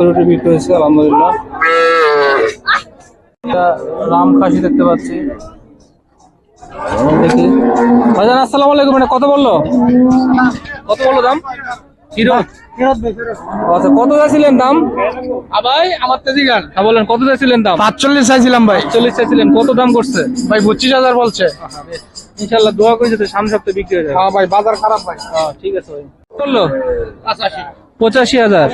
গরুটি বিক্রি হয়েছে আলহামদুলিল্লাহ। রাম খাসি দেখতে পাচ্ছি। দেখি। ভাইজান আসসালামু আলাইকুম এটা কত বলল? কত বলল দাম? আচ্ছা কত চাইছিলেন দাম? ভাই আমার তেজি গান হ্যাঁ বলেন কত চাইছিলেন দাম? পাঁচচল্লিশ চাইছিলাম ভাই। চল্লিশ চাইছিলেন কত দাম করছে? ভাই পঁচিশ হাজার বলছে। ইনশাল্লাহ দোয়া করে সামনে সপ্তাহে বিক্রি হয়ে যাবে হ্যাঁ ভাই বাজার খারাপ ভাই। হ্যাঁ, ঠিক আছে ভাই। বলল পঁচাশি পঁচাশি হাজার।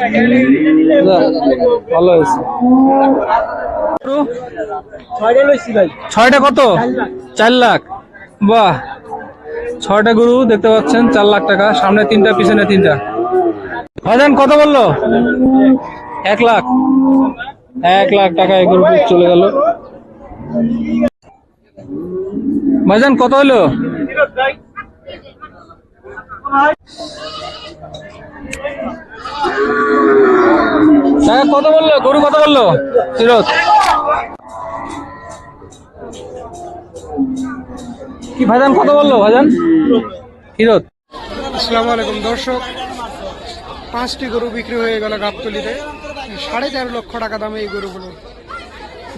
ভালো হয়েছে। ছয়টা কত? চার লাখ। বাহ। ছয়টা গরু দেখতে পাচ্ছেন, চার লাখ টাকা। সামনে তিনটা, পিছনে তিনটা। ভাইজান, কত বলল? এক লাখ। এক লাখ টাকা এই গরু চলে গেল। ভাইজান, কত হলো? টাকা কত বলল, গরু কত বলল। ফিরত কি ভাইজান কত বলল, ভাইজান? ফিরত আসসালামু আলাইকুম, দর্শক। পাঁচটি গরু বিক্রি হয়ে গেল গাবতলিতে। সাড়ে চার লক্ষ টাকা দামে এই গরুগুলো।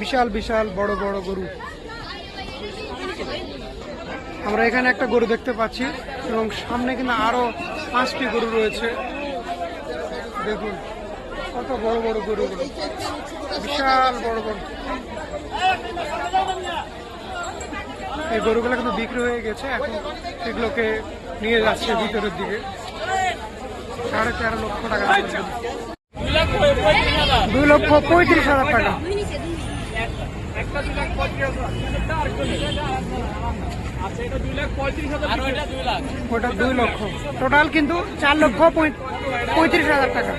বিশাল বিশাল, বড় বড় গরু। আমরা এখানে একটা গরু দেখতে পাচ্ছি এবং সামনে কিন্তু আরও পাঁচটি গরু রয়েছে। দেখুন। কত বড় বড় গরুগুলো বিশাল বড় বড় এই গরুগুলো কিন্তু বিক্রি হয়ে গেছে, এখন এগুলোকে নিয়ে যাচ্ছে ভিতরের দিকে। সাড়ে তেরো লক্ষ টাকা দুই লক্ষ পঁয়ত্রিশ হাজার টাকা। ওটা দুই লক্ষ। টোটাল কিন্তু চার লক্ষ পঁয়- পঁয়ত্রিশ হাজার টাকা।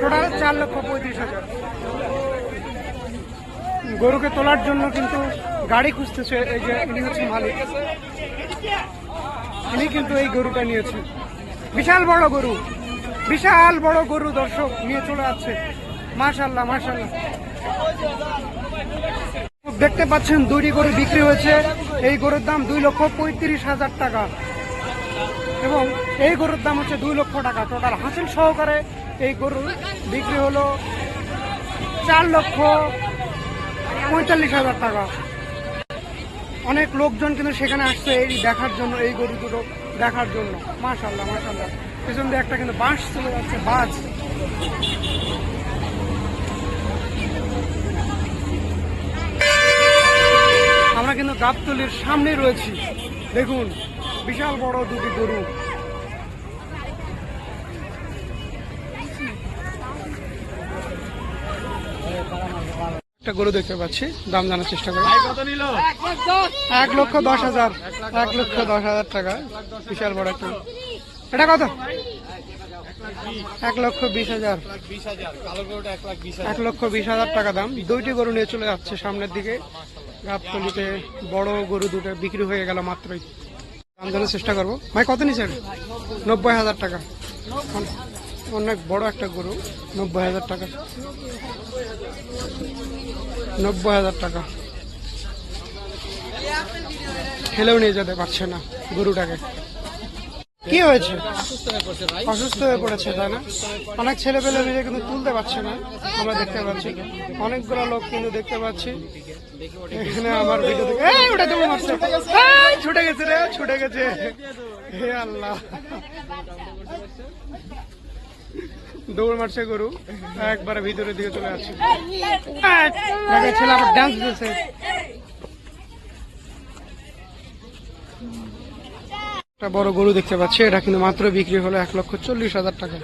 টোটাল চার লক্ষ পঁয়ত্রিশ হাজার। গরুকে তোলার জন্য কিন্তু গাড়ি খুঁজতেছে এই যে ইনি হচ্ছে মালিক। ইনি কিন্তু এই গরুটা নিয়েছে বিশাল বড় গরু। বিশাল বড় গরু দর্শক নিয়ে চলে যাচ্ছে মাশাল্লাহ মাশাল্লাহ দেখতে পাচ্ছেন, দুইটি গরু বিক্রি হয়েছে। এই গরুর দাম দুই লক্ষ পঁয়ত্রিশ হাজার টাকা। এবং এই গরুর দাম হচ্ছে দুই লক্ষ টাকা। টোটাল হাসিল সহকারে এই গরু বিক্রি হলো চার লক্ষ পঁয়তাল্লিশ হাজার টাকা। অনেক লোকজন কিন্তু সেখানে আসছে এই দেখার জন্য, এই গরু দুটো দেখার জন্য। মাশাল্লাহ মাশাল্লাহ পেছন দিয়ে একটা কিন্তু বাঁশ চলে যাচ্ছে বাস গাবতলির সামনে রয়েছি। দেখুন বিশাল বড় দুটি গরু। একটা গরু দেখতে পাচ্ছি দাম জানার চেষ্টা করি। এক লক্ষ দশ হাজার এক লক্ষ দশ হাজার টাকা। বিশাল বড় একটা। এটা কত? এক লক্ষ বিশ হাজার। এক লক্ষ বিশ হাজার টাকা দাম। দুইটি গরু নিয়ে চলে যাচ্ছে সামনের দিকে। গাবতলিতে বড় গরু দুটো বিক্রি হয়ে গেল মাত্রই। দাম চেষ্টা করব। ভাই, কত নিছেন নব্বই হাজার টাকা। অনেক বড় একটা গরু, নব্বই হাজার টাকা। নব্বই হাজার টাকা। খেলেও নিয়ে যেতে পারছে না গরুটাকে। কি হয়েছে? অসুস্থ হয়ে পড়েছে তাই না? অনেক ছেলে পেলে নিজে কিন্তু তুলতে পারছে না আমরা দেখতে পাচ্ছি। অনেকগুলো লোক কিন্তু দেখতে পাচ্ছি। এখানে আমার ভিডিও থেকে মারছে। ছুটে গেছে রে ছুটে গেছে। হে আল্লাহ। দৌড় মারছে গরু। একবারে ভিতরের দিকে চলে দেখো, ছেলে আবার ডান্স একটা বড় গরু দেখতে পাচ্ছি, এটা কিন্তু মাত্র বিক্রি হলো এক লক্ষ চল্লিশ হাজার টাকা।